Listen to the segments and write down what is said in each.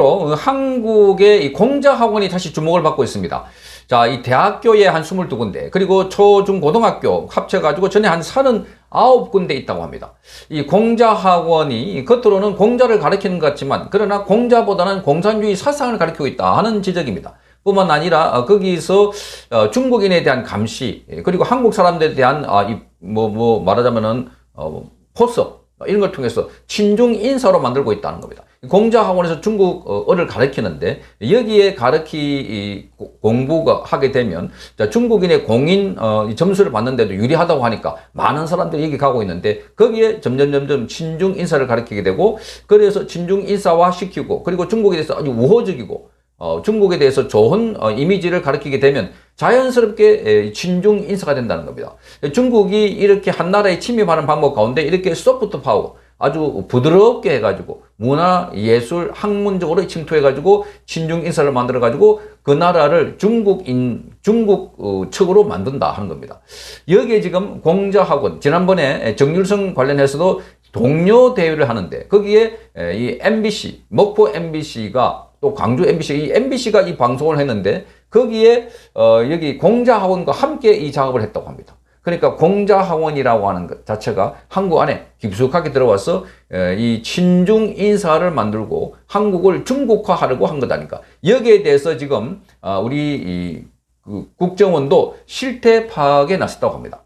어, 한국의 이 공자학원이 다시 주목을 받고 있습니다. 자, 이 대학교에 한 22군데, 그리고 초, 중, 고등학교 합쳐가지고 전에 한 39군데 있다고 합니다. 이 공자학원이 겉으로는 공자를 가르치는 것 같지만, 그러나 공자보다는 공산주의 사상을 가르치고 있다 하는 지적입니다. 뿐만 아니라 어, 거기서 어, 중국인에 대한 감시 예, 그리고 한국 사람들에 대한 아, 이뭐 뭐 말하자면은 어, 포섭 이런 걸 통해서 친중 인사로 만들고 있다는 겁니다. 공자학원에서 중국어를 가르치는데 여기에 고- 공부가 하게 되면 자, 중국인의 공인 어, 이 점수를 받는데도 유리하다고 하니까 많은 사람들이 여기 가고 있는데 거기에 점점 점점 친중 인사를 가르치게 되고 그래서 친중 인사화 시키고 그리고 중국에 대해서 아주 우호적이고 어, 중국에 대해서 좋은 어, 이미지를 가르치게 되면 자연스럽게 에, 친중 인사가 된다는 겁니다. 중국이 이렇게 한 나라에 침입하는 방법 가운데 이렇게 소프트 파워 아주 부드럽게 해가지고 문화, 예술, 학문적으로 침투해가지고 친중 인사를 만들어가지고 그 나라를 중국인, 중국 어, 측으로 만든다 하는 겁니다. 여기에 지금 공자학원, 지난번에 정률성 관련해서도 동료 대회를 하는데 거기에 에, 이 MBC, 목포 MBC가 또 광주 MBC, 이 MBC가 이 방송을 했는데 거기에 어, 여기 공자학원과 함께 이 작업을 했다고 합니다. 그러니까 공자학원이라고 하는 것 자체가 한국 안에 깊숙하게 들어와서 에, 이 친중 인사를 만들고 한국을 중국화하려고 한 거다니까. 여기에 대해서 지금 아, 우리 이, 그 국정원도 실태 파악에 나섰다고 합니다.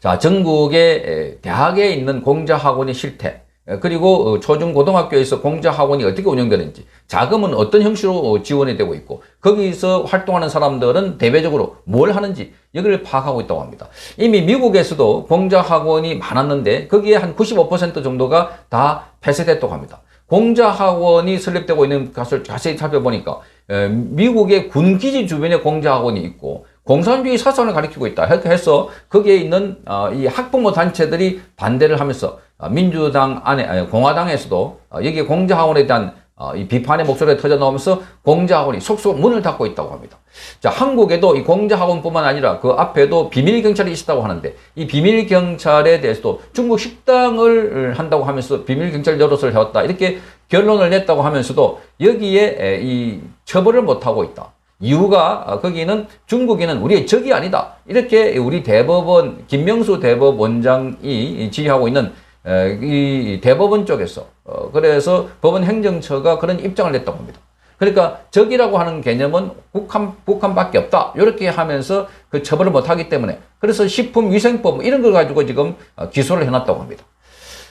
자, 전국의 에, 대학에 있는 공자학원의 실태, 에, 그리고 어, 초중 고등학교에서 공자학원이 어떻게 운영되는지, 자금은 어떤 형식으로 어, 지원이 되고 있고, 거기서 활동하는 사람들은 대외적으로 뭘 하는지 여기를 파악하고 있다고 합니다. 이미 미국에서도 공자학원이 많았는데 거기에 한 95% 정도가 다 폐쇄됐다고 합니다. 공자학원이 설립되고 있는 것을 자세히 살펴보니까 에, 미국의 군기지 주변에 공자학원이 있고 공산주의 사상을 가리키고 있다. 해서 거기에 있는 어, 이 학부모 단체들이 반대를 하면서 어, 민주당 안에 아니, 공화당에서도 어, 여기 공자학원에 대한 어, 이 비판의 목소리가 터져 나오면서 공자학원이 속속 문을 닫고 있다고 합니다. 자, 한국에도 이 공자학원뿐만 아니라 그 앞에도 비밀 경찰이 있었다고 하는데 이 비밀 경찰에 대해서도 중국 식당을 한다고 하면서 비밀 경찰 노릇을 해왔다 이렇게 결론을 냈다고 하면서도 여기에 에, 이 처벌을 못 하고 있다. 이유가 어, 거기는 중국인은 우리의 적이 아니다. 이렇게 우리 대법원 김명수 대법원장이 지휘하고 있는 에, 이 대법원 쪽에서 어, 그래서 법원 행정처가 그런 입장을 냈다고 합니다. 그러니까 적이라고 하는 개념은 북한 북한밖에 없다. 이렇게 하면서 그 처벌을 못 하기 때문에 그래서 식품위생법 뭐 이런 걸 가지고 지금 어, 기소를 해놨다고 합니다.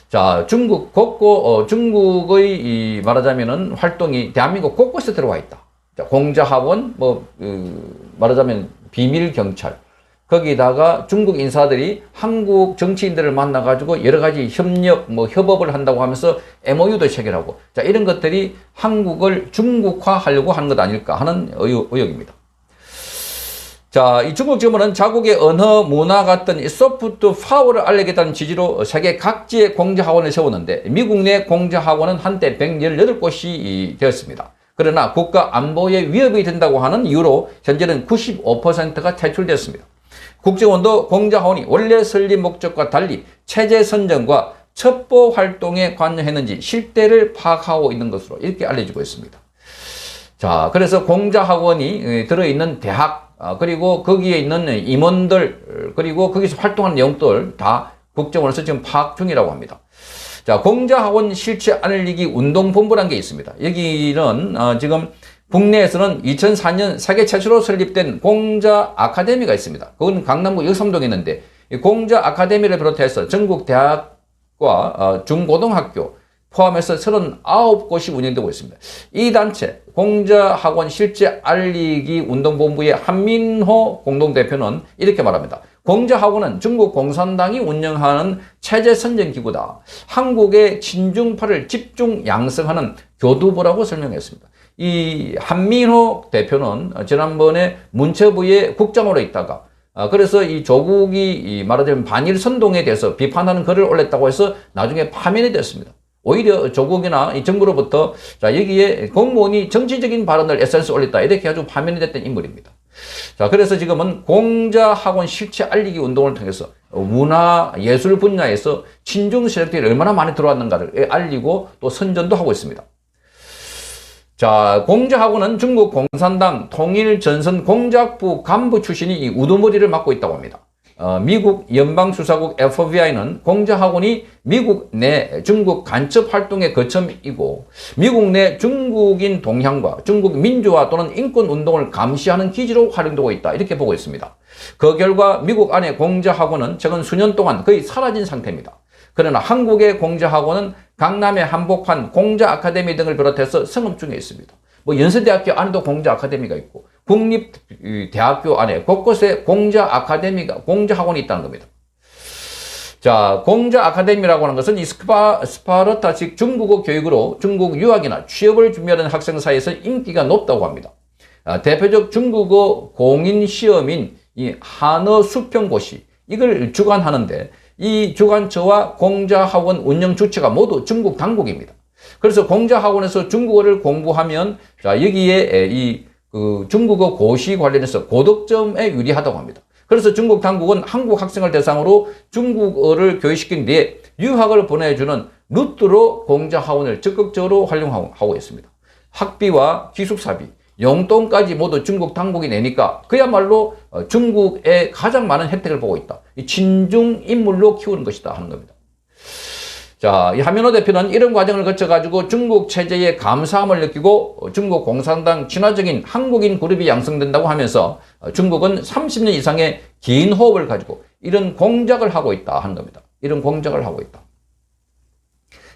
자, 중국 곳곳, 어, 중국의 이 말하자면은 활동이 대한민국 곳곳에 들어와 있다. 자, 공자학원, 뭐, 그, 말하자면 비밀 경찰. 거기다가 중국 인사들이 한국 정치인들을 만나가지고 여러 가지 협력, 뭐 협업을 한다고 하면서 MOU도 체결하고, 자, 이런 것들이 한국을 중국화하려고 하는 것 아닐까 하는 의혹, 의혹입니다. 자, 이 중국 정부는 자국의 언어, 문화 같은 이 소프트 파워를 알리겠다는 취지로 세계 각지에 공자학원을 세웠는데 미국 내 공자학원은 한때 118곳이 되었습니다. 그러나 국가 안보에 위협이 된다고 하는 이유로 현재는 95%가 퇴출됐습니다. 국정원도 공자학원이 원래 설립 목적과 달리 체제 선정과 첩보 활동에 관여했는지 실태를 파악하고 있는 것으로 이렇게 알려지고 있습니다. 자, 그래서 공자학원이 에, 들어있는 대학, 아, 그리고 거기에 있는 임원들, 어, 그리고 거기서 활동하는 내용들 다 국정원에서 지금 파악 중이라고 합니다. 자, 공자학원 실체 알리기 운동본부라는 게 있습니다. 여기는 어, 지금 국내에서는 2004년 세계 최초로 설립된 공자 아카데미가 있습니다. 그건 강남구 역삼동에 있는데 이 공자 아카데미를 비롯해서 전국 대학과 어, 중고등학교 포함해서 39곳이 운영되고 있습니다. 이 단체 공자학원 실제 알리기 운동본부의 한민호 공동대표는 이렇게 말합니다. 공자학원은 중국 공산당이 운영하는 체제 선정 기구다. 한국의 친중파를 집중 양성하는 교두보라고 설명했습니다. 이 한민호 대표는 지난번에 문체부의 국장으로 있다가 아, 그래서 이 조국이 이 말하자면 반일 선동에 대해서 비판하는 글을 올렸다고 해서 나중에 파면이 됐습니다. 오히려 조국이나 이 정부로부터 자 여기에 공무원이 정치적인 발언을 SNS 에 올렸다 이렇게 아주 파면이 됐던 인물입니다. 자 그래서 지금은 공자학원 실체 알리기 운동을 통해서 문화 예술 분야에서 친중 세력들이 얼마나 많이 들어왔는가를 알리고 또 선전도 하고 있습니다. 자, 공자하고는 중국 공산당 통일 전선 공작부 간부 출신이 이 우두머리를 맡고 있다고 합니다. 어, 미국 연방수사국 FBI는 공자학원이 미국 내 중국 간첩 활동의 거점이고 미국 내 중국인 동향과 중국 민주화 또는 인권 운동을 감시하는 기지로 활용되고 있다. 이렇게 보고 있습니다. 그 결과 미국 안의 공자학원은 최근 수년 동안 거의 사라진 상태입니다. 그러나 한국의 공자학원은 강남의 한복판 공자 아카데미 등을 비롯해서 성업 중에 있습니다. 뭐 연세대학교 안에도 공자 아카데미가 있고 국립대학교 안에 곳곳에 공자 아카데미가 공자 학원이 있다는 겁니다. 자, 공자 아카데미라고 하는 것은 이 스파, 스파르타식 중국어 교육으로 중국 유학이나 취업을 준비하는 학생 사이에서 인기가 높다고 합니다. 아, 대표적 중국어 공인 시험인 이 한어 수평고시 이걸 주관하는데 이 주관처와 공자학원 운영 주체가 모두 중국 당국입니다. 그래서 공자학원에서 중국어를 공부하면 자 여기에 이 그 중국어 고시 관련해서 고득점에 유리하다고 합니다. 그래서 중국 당국은 한국 학생을 대상으로 중국어를 교육시킨 뒤에 유학을 보내주는 루트로 공자학원을 적극적으로 활용하고 있습니다. 학비와 기숙사비, 용돈까지 모두 중국 당국이 내니까 그야말로 어, 중국에 가장 많은 혜택을 보고 있다. 친중 인물로 키우는 것이다 하는 겁니다. 자, 이 하민호 대표는 이런 과정을 거쳐가지고 중국 체제에 감사함을 느끼고 중국 공산당 친화적인 한국인 그룹이 양성된다고 하면서 중국은 30년 이상의 긴 호흡을 가지고 이런 공작을 하고 있다 하는 겁니다. 이런 공작을 하고 있다.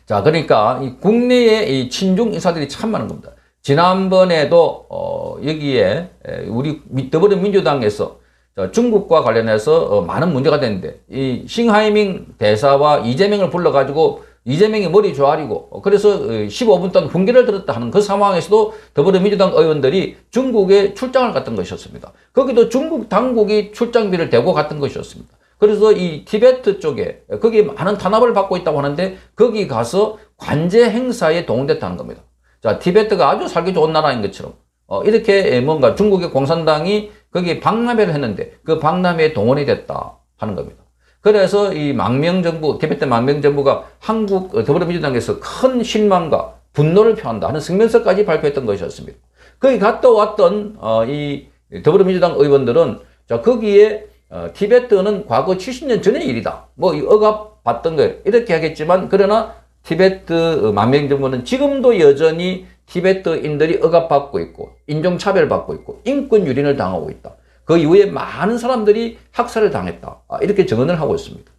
자, 그러니까 이 국내에 이 친중 인사들이 참 많은 겁니다. 지난번에도 어, 여기에 우리 더불어민주당에서 중국과 관련해서 어, 많은 문제가 됐는데 이 싱하이밍 대사와 이재명을 불러가지고 이재명이 머리 조아리고 어, 그래서 15분 어, 동안 훈계를 들었다 하는 그 상황에서도 더불어민주당 의원들이 중국에 출장을 갔던 것이었습니다. 거기도 중국 당국이 출장비를 대고 갔던 것이었습니다. 그래서 이 티베트 쪽에 거기 많은 탄압을 받고 있다고 하는데 거기 가서 관제 행사에 동원됐다는 겁니다. 자, 티베트가 아주 살기 좋은 나라인 것처럼 이렇게 뭔가 중국의 공산당이 거기에 박람회를 했는데 그 박람회에 동원이 됐다 하는 겁니다. 그래서 이 망명정부, 티베트 망명정부가 한국 더불어민주당에서 큰 실망과 분노를 표한다 하는 성명서까지 발표했던 것이었습니다. 거기 갔다 왔던 어, 이 더불어민주당 의원들은 자 거기에 어, 티베트는 과거 70년 전의 일이다. 뭐 억압 받던 거 이렇게 하겠지만 그러나 티베트 망명정부는 지금도 여전히 티베트인들이 억압받고 있고 인종차별받고 있고 인권 유린을 당하고 있다. 그 이후에 많은 사람들이 학살을 당했다. 아, 이렇게 증언을 하고 있습니다.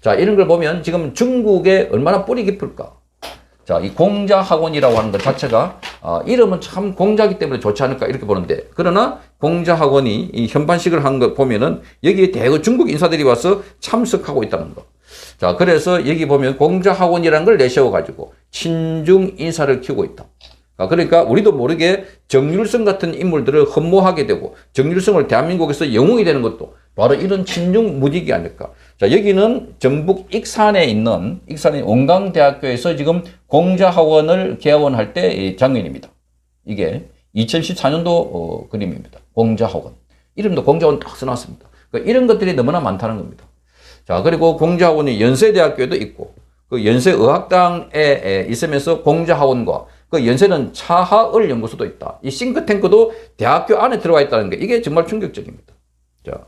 자, 이런 걸 보면 지금 중국에 얼마나 뿌리 깊을까? 자, 이 공자학원이라고 하는 것 자체가 어, 이름은 참 공자기 때문에 좋지 않을까 이렇게 보는데 그러나 공자학원이 이 현반식을 한 거 보면은 여기에 대거 중국 인사들이 와서 참석하고 있다는 거. 자, 그래서 여기 보면 공자학원이라는 걸 내세워 가지고 친중 인사를 키우고 있다. 아, 그러니까 우리도 모르게 정률성 같은 인물들을 흠모하게 되고 정률성을 대한민국에서 영웅이 되는 것도 바로 이런 친중 무직이 아닐까. 자, 여기는 전북 익산에 있는 익산의 원광대학교에서 지금 공자학원을 개원할 때 장면입니다. 이게 2014년도 어, 그림입니다. 공자학원. 이름도 공자학원 딱 써놨습니다. 그러니까 이런 것들이 너무나 많다는 겁니다. 자, 그리고 공자학원이 연세대학교에도 있고, 그 연세의학당에 있으면서 공자학원과 그 연세는 차하을 연구소도 있다. 이 싱크탱크도 대학교 안에 들어가 있다는 게 이게 정말 충격적입니다. 자,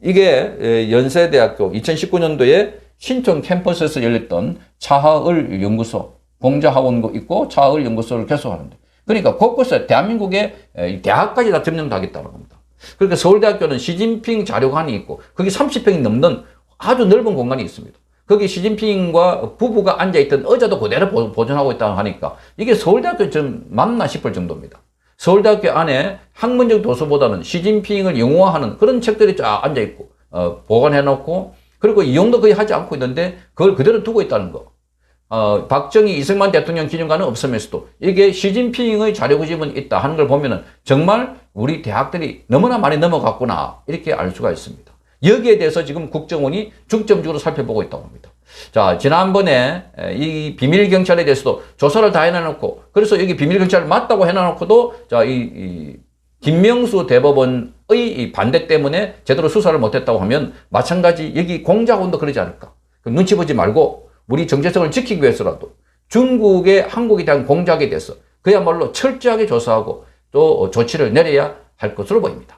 이게 연세대학교 2019년도에 신촌 캠퍼스에서 열렸던 차하을 연구소, 공자학원도 있고 차하을 연구소를 개소하는데 그러니까 곳곳에 대한민국의 대학까지 다 점령하겠다는 겁니다. 그러니까 서울대학교는 시진핑 자료관이 있고 거기 30평이 넘는 아주 넓은 공간이 있습니다. 거기 시진핑과 부부가 앉아있던 의자도 그대로 보존하고 있다고 하니까 이게 서울대학교 좀 맞나 싶을 정도입니다. 서울대학교 안에 학문적 도서보다는 시진핑을 영화하는 그런 책들이 쫙 앉아있고, 어, 보관해놓고, 그리고 이용도 거의 하지 않고 있는데 그걸 그대로 두고 있다는 거. 어, 박정희 이승만 대통령 기념관은 없으면서도 이게 시진핑의 자료구집은 있다 하는 걸 보면은 정말 우리 대학들이 너무나 많이 넘어갔구나 이렇게 알 수가 있습니다. 여기에 대해서 지금 국정원이 중점적으로 살펴보고 있다고 합니다. 자, 지난번에 이 비밀 경찰에 대해서도 조사를 다 해놔놓고, 그래서 여기 비밀 경찰 맞다고 해놔놓고도, 자, 이, 이 김명수 대법원의 반대 때문에 제대로 수사를 못했다고 하면 마찬가지 여기 공작원도 그러지 않을까. 눈치 보지 말고 우리 정체성을 지키기 위해서라도 중국의 한국에 대한 공작에 대해서 그야말로 철저하게 조사하고 또 조치를 내려야 할 것으로 보입니다.